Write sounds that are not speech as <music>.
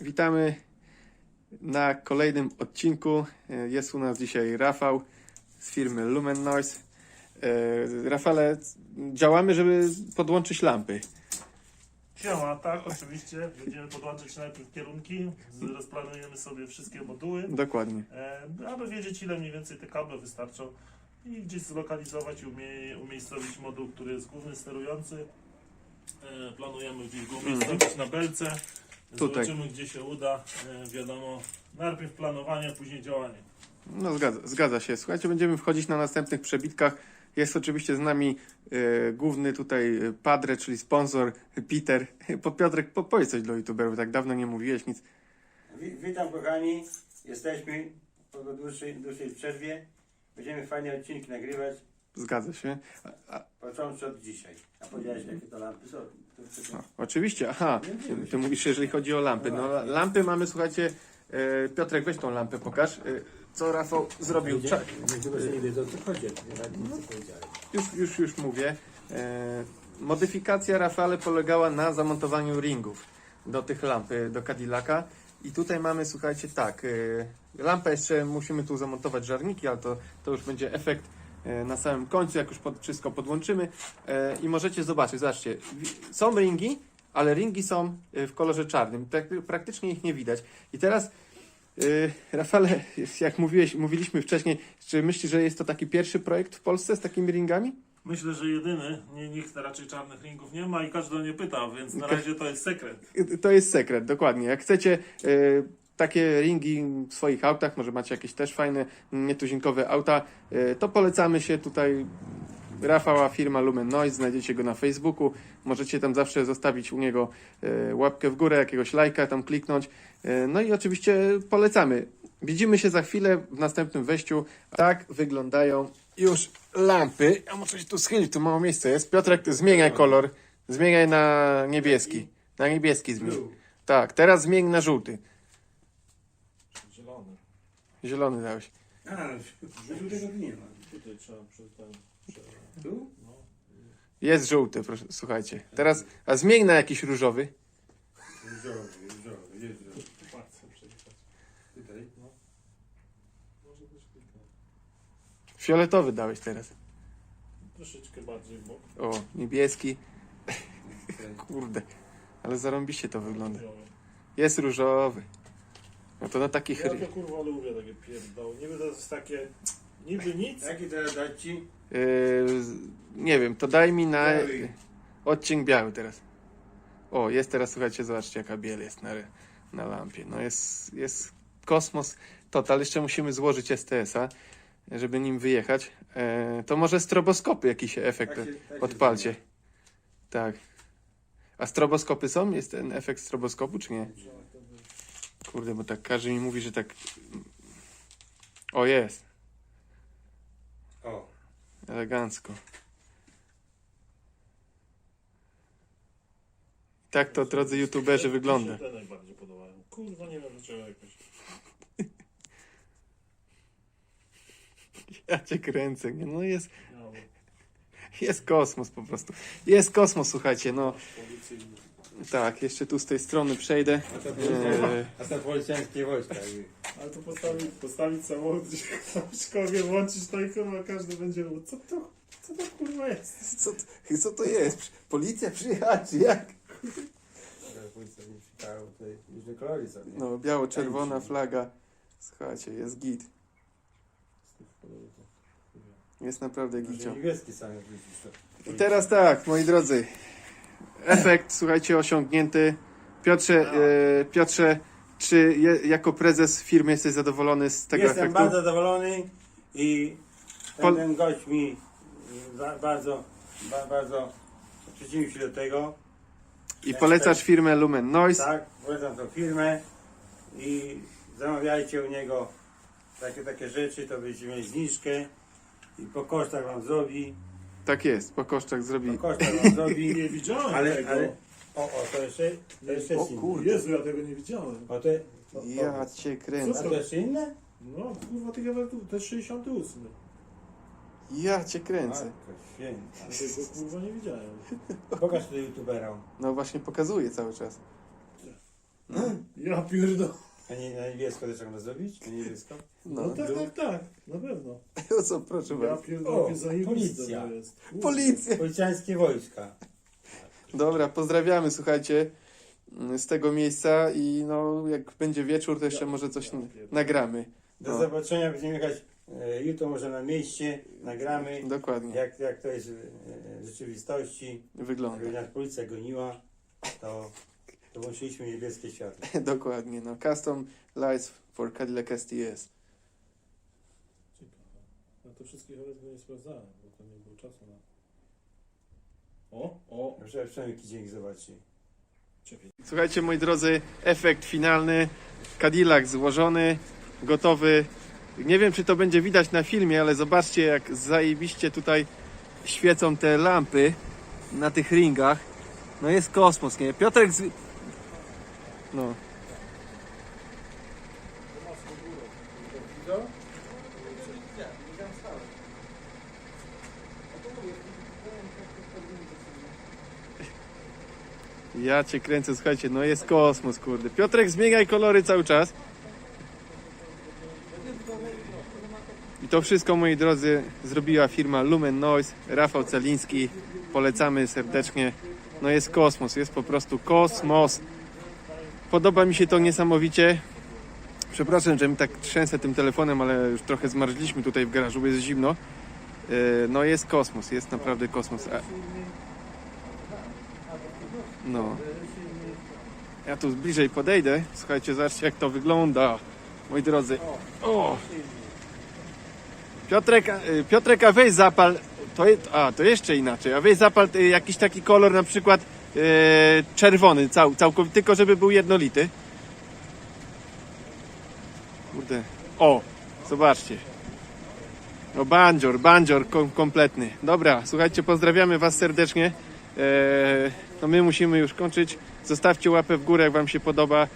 Witamy na kolejnym odcinku. E, Jest u nas dzisiaj Rafał z firmy Lumen Noise. E, Rafale, działamy, żeby podłączyć lampy. Siema, tak, oczywiście. Będziemy podłączyć najpierw kierunki, z- rozplanujemy sobie wszystkie moduły, Dokładnie. e, aby wiedzieć ile mniej więcej te kable wystarczą i gdzieś zlokalizować i umie, umiejscowić moduł, który jest główny sterujący. Planujemy gdzieś go umiejscowić na belce. Tutaj. Zobaczymy gdzie się uda. E, wiadomo, najpierw planowanie, później działanie. No zgadza, zgadza się. Słuchajcie, będziemy wchodzić na następnych przebitkach. Jest oczywiście z nami e, główny tutaj e, Padre, czyli sponsor Peter. <laughs> Po, Piotrek, po, powiedz coś dla youtuberów, tak dawno nie mówiłeś nic. Wi- Witam kochani, jesteśmy po dłuższej, dłuższej przerwie. Będziemy fajne odcinki nagrywać, Zgadza się. A, począwszy od dzisiaj. A powiedziałeś jakie to lampy są? To, Oczywiście, aha. Ty, ty mówisz, jeżeli chodzi o lampy. No, la- lampy mamy, słuchajcie, e, Piotrek, weź tą lampę, pokaż. E, co Rafał zrobił? Cza- nie wiedzą o co chodzi, nie radni co powiedziałeś. już, już, już mówię. E, modyfikacja Rafale polegała na zamontowaniu ringów do tych lamp, e, do Cadillaca. I tutaj mamy, słuchajcie, tak. E, lampę jeszcze musimy tu zamontować żarniki, ale to, to już będzie efekt na samym końcu, jak już pod, wszystko podłączymy. E, I możecie zobaczyć, zobaczcie. Są ringi, ale ringi są e, w kolorze czarnym. Prak- praktycznie ich nie widać. I teraz. Rafale, <laughs> jak mówiłeś, mówiliśmy wcześniej, czy myślisz, że jest to taki pierwszy projekt w Polsce z takimi ringami? Myślę, że jedyny, nie, nikt raczej czarnych ringów nie ma i każdy o nie pyta, więc na razie to jest sekret. To jest sekret, dokładnie. Jak chcecie e, takie ringi w swoich autach, może macie jakieś też fajne, nietuzinkowe auta, e, to polecamy się tutaj. Rafała, firma Lumen Noise, znajdziecie go na Facebooku. Możecie tam zawsze zostawić u niego e, łapkę w górę, jakiegoś lajka tam kliknąć. E, no i oczywiście polecamy. Widzimy się za chwilę w następnym wejściu. Tak wyglądają już lampy. Ja muszę się tu schylić, tu mało miejsca jest. Piotrek, zmieniaj kolor. Zmieniaj na niebieski. Na niebieski zmień. Tak, teraz zmień na żółty. Zielony. Dałeś. A, żółtego tu nie ma. Tutaj trzeba. Przy... Tu? No. Jest żółty, proszę, słuchajcie. Teraz, a zmień na jakiś różowy. Różowy, różowy, jest różowy? Palcem przejechać. Tutaj. Może być kilka. Fioletowy dałeś teraz. Troszeczkę bardziej w bok. O, niebieski. <laughs> Kurde. Ale zarąbiście to wygląda. Jest różowy. No to na takich... Ja to kurwa lubię takie pierdoły. Niby to jest takie... Niby nic, Jaki teraz dać ci? Yy, nie wiem, to daj mi na Biały. odcień biały teraz. O, jest teraz, słuchajcie, zobaczcie jaka biel jest na, na lampie. No jest, jest kosmos total. Jeszcze musimy złożyć STS-a, żeby nim wyjechać. E, to może stroboskopy jakiś efekt Tak się- tak się odpalcie. Tak. A stroboskopy są? Jest ten efekt stroboskopu, czy nie? Kurde, bo tak każdy mi mówi, że tak... O, jest. O, Elegancko. Tak to, drodzy youtuberzy, Mi wygląda. się te najbardziej podobają. Kurwa, nie wiem dlaczego jakoś. <laughs> Ja cię kręcę. Nie? No jest. Jest kosmos po prostu. Jest kosmos, słuchajcie. No tak, jeszcze tu z tej strony przejdę. a to, policjańskie wojska. Ale to postawić, postawić samochód szkowie, włączyć to i kurwa każdy będzie mówił, co to, co to kurwa jest? co, to- co to jest? Policja przyjechała, czy jak? Policja nie witają, tutaj różne kolory są. nie? No, biało-czerwona flaga. Słuchajcie, jest git. Jest naprawdę gicio. niebieski sam I teraz tak, moi drodzy. Efekt, słuchajcie, osiągnięty. Piotrze, e, Piotrze czy je, jako prezes firmy jesteś zadowolony z tego Jestem efektu? bardzo zadowolony i Pol- ten, ten gość mi ba, bardzo, ba, bardzo przyczynił się do tego. I polecasz firmę Lumen Noise? Tak, polecam tą firmę i zamawiajcie u niego takie, takie rzeczy, to będziecie mieli zniżkę i po kosztach wam zrobi, Tak jest, po kosztach po zrobi. kosztach wam zrobi, Nie widziałem ale, tego. ale, o, o, to jeszcze, to jeszcze O jest inne. kurde. Jezu, ja tego nie widziałem. O, to, to, Ja cię a kręcę. to jeszcze inne? No, kurwa, tych to jest 68. Ja cię kręcę. Matko święta. Ja tego kurwa nie widziałem. Pokaż to youtuberom. No właśnie pokazuję cały czas. Ja pierdolę. A nie na niebiesko też można zrobić? Na niebiesko? No, No, tak, tak, tak, na pewno. <laughs> o co, proszę Ja bardzo. pierdolę, O, zajebiste policja. to jest. Kurde. Policja! Policjańskie wojska. Dobra, pozdrawiamy, słuchajcie, z tego miejsca i no, jak będzie wieczór, to jeszcze Ja- może coś n- nagramy. Do No. zobaczenia, będziemy jechać e, jutro może na mieście, nagramy Dokładnie, jak, jak to jest e, w rzeczywistości. wygląda. Jak nas policja goniła, to, to włączyliśmy niebieskie światło. <laughs> Dokładnie, no. Custom Lights for Cadillac STS. Ciekawe. Ja to wszystkich nawet nie sprawdzałem, bo to nie było czasu na... O, o, Muszę przynajmniej dzięki zobaczyć. czekaj. Słuchajcie, moi drodzy, efekt finalny. Cadillac złożony, gotowy. Nie wiem, czy to będzie widać na filmie, ale zobaczcie, jak zajebiście tutaj świecą te lampy na tych ringach. No jest kosmos, nie? Piotrek z... No. Ja cię kręcę, słuchajcie, no jest kosmos, kurde. Piotrek, zmieniaj kolory cały czas. I to wszystko, moi drodzy, zrobiła firma Lumen Noise, Rafał Celiński. Polecamy serdecznie. No jest kosmos, jest po prostu kosmos. Podoba mi się to niesamowicie. Przepraszam, że mi tak trzęsę tym telefonem, ale już trochę zmarzliśmy tutaj w garażu, bo jest zimno. Yy, No jest kosmos, jest naprawdę kosmos. No. Ja tu bliżej podejdę. Słuchajcie, zobaczcie jak to wygląda. Moi drodzy. O! Piotrek, y, Piotrek, weź zapal. To, je- a, to jeszcze inaczej. A weź zapal y, jakiś taki kolor, na przykład y, czerwony, cał, całkowity, tylko żeby był jednolity. Kurde. O, zobaczcie. No bandzior, bandzior kom, kompletny. Dobra, słuchajcie, pozdrawiamy Was serdecznie. Eee, no my musimy już kończyć. Zostawcie łapę w górę, jak Wam się podoba.